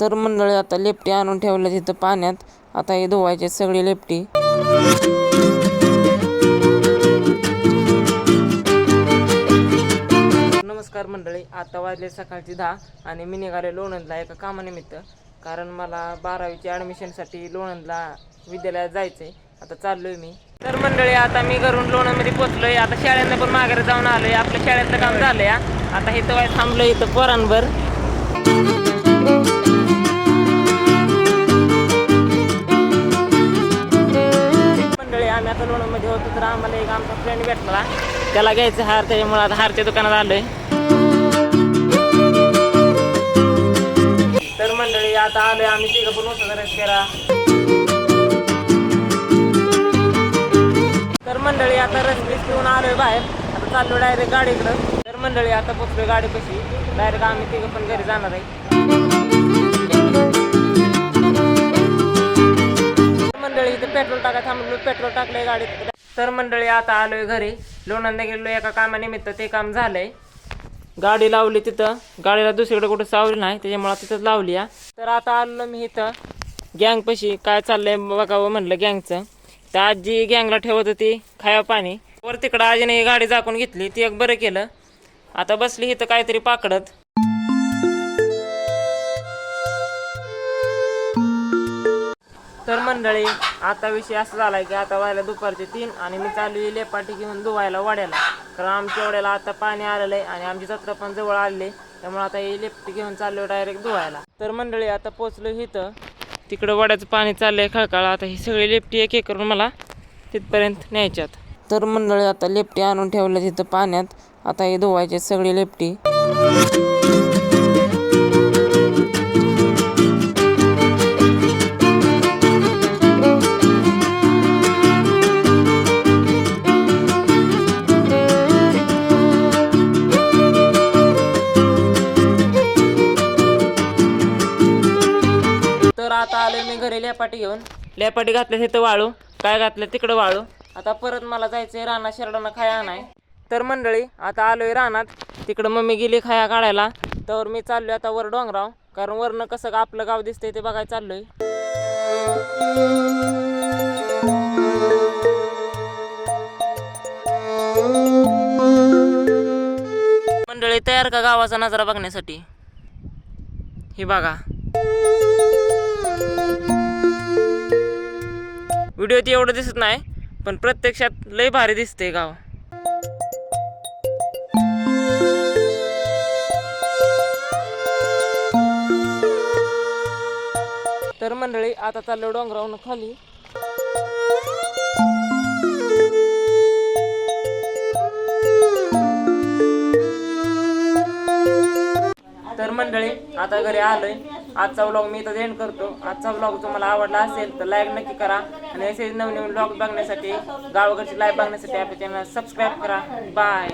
तर मंडळी आता लेपटी आणून ठेवल्या तिथं पाण्यात. आता हे धुवायचे सगळी लेपटी. नमस्कार मंडळी आता वाजले सकाळची दहा आणि मी निघाले लोणंदला एका कामानिमित्त. कारण मला बारावीच्या ॲडमिशनसाठी लोणंदला विद्यालयात जायचं आहे आता चाललो आहे मी. तर मंडळी आता मी घरून लोणंदमध्ये पोचलोय आता शाळेनं पण माघारी जाऊन आलोय. आपल्या शाळेचं काम झालंय आहे आता इथं वाय थांबलोय इथं पोरांवर. एक आमचा फ्रेंड भेटला. त्याला घ्यायचं हार त्याच्यामुळे आता हारच्या दुकानात आलोय. तर मंडळी आता आलोय आम्ही तिघं पण होतो करा तर मंडळी आता रसबीस घेऊन आलोय बाहेर. आता चाललो डायरेक्ट गाडीकडं. तर मंडळी आता पोचलोय कशी डायरेक्ट आम्ही तिघं पण घरी जाणार आहे. मंडळी इथं पेट्रोल टाका थांबलो. पेट्रोल टाकलंय गाडीत. तर मंडळी आता आलोय घरी. लोणंदा गेलो एका कामानिमित्त. ते काम झालंय. गाडी लावली तिथं. गाडीला दुसरीकडे कुठं सावली नाही त्याच्यामुळे तिथंच लावली या तर आता आलो मी इथं. गँगपाशी काय चाललंय बघावं म्हणलं गँगचं. तर आजी गँगला ठेवत होती खाया पाणी. वर तिकडं आजीने ही गाडी झाकून घेतली. ती एक बरं केलं. आता बसली इथं काहीतरी पाकडत. तर मंडळी आता विषय असा झालाय की आता व्हायला दुपारचे तीन आणि मी चालू लेपाटी घेऊन धुवायला वाड्याला. कारण आमच्या वाड्याला आता पाणी आलेलं आहे आणि आमची जत्रा पण जवळ आलेली त्यामुळे आता ही लेपटी घेऊन चाललो डायरेक्ट धुवायला. तर मंडळी आता पोचलो इथं. तिकडं वड्याचं पाणी चाललंय खळकाळ आता ही सगळी लेपटी एक एक करून मला तिथपर्यंत न्यायच्यात. तर मंडळी आता लेपटी आणून ठेवल्या तिथं पाण्यात. आता हे धुवायचे सगळी लेपटी. तर आता आलोय मी घरी लेपाटी घेऊन. लेपाटी घातल्या तिथं वाळू. काय घातलं तिकडं वाळू? आता परत मला जायचंय रानात शेरडांना खाया नाही तर मंडळी आता आलोय रानात. तिकडं मम्मी गेली खाया काढायला. तर मी चाललोय आता वर डोंगराव. कारण वरनं कसं का आपलं गाव दिसतंय ते बघायला चाललोय. मंडळी तयार का गावाचा नजारा बघण्यासाठी? हे बघा. व्हिडिओत एवढं दिसत नाही पण प्रत्यक्षात लय भारी दिसते गाव. तर मंडळी आता चाललो डोंगरावून खाली. तर मंडळी आता घरी आलोय. आजचा व्लॉग मी इथं एंड करतो. आजचा व्लॉग तुम्हाला आवडला असेल तर लाईक नक्की करा. आणि असे नवनवीन नवीन व्लॉग बघण्यासाठी गावाकडचे लाईव्ह बघण्यासाठी आपल्या चॅनल सबस्क्राईब करा. बाय